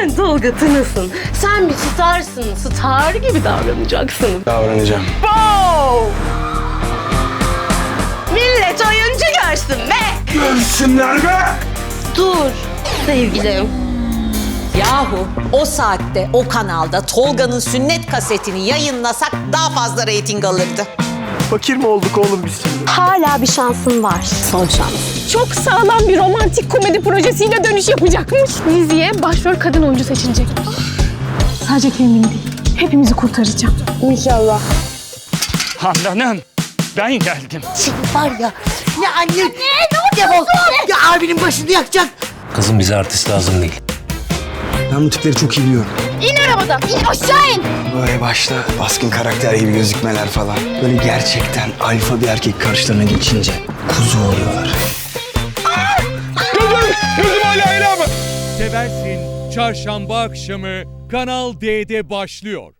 Sen Tolga Tınas'ın. Sen bir starsın. Star gibi davranacaksın. Davranacağım. Wow! Millet oyuncu görsün be! Görsünler be! Dur sevgilim. Yahu o saatte o kanalda Tolga'nın sünnet kasetini yayınlasak daha fazla reyting alırdı. Fakir mi olduk oğlum biz şimdi? Hala bir şansın var. Son şans. Çok sağlam bir romantik komedi projesiyle dönüş yapacakmış. Diziye başrol kadın oyuncu seçilecek. Sadece kendimi değil, hepimizi kurtaracağım. İnşallah. Handan'ım, ben geldim. Şimdi var ya, ne anne, ne, ne, ne, ne, ne, ne, ne, ne, ne, ne, ne, ne, ne, ben bu tipleri çok iyi biliyorum. İn arabadan, in aşağı in. Böyle başta baskın karakter gibi gözükmeler falan. Böyle gerçekten alfa bir erkek karşılarına geçince kuzu oluyorlar. Gözüm, gözüm hala helal mı? Seversin Çarşamba akşamı Kanal D'de başlıyor.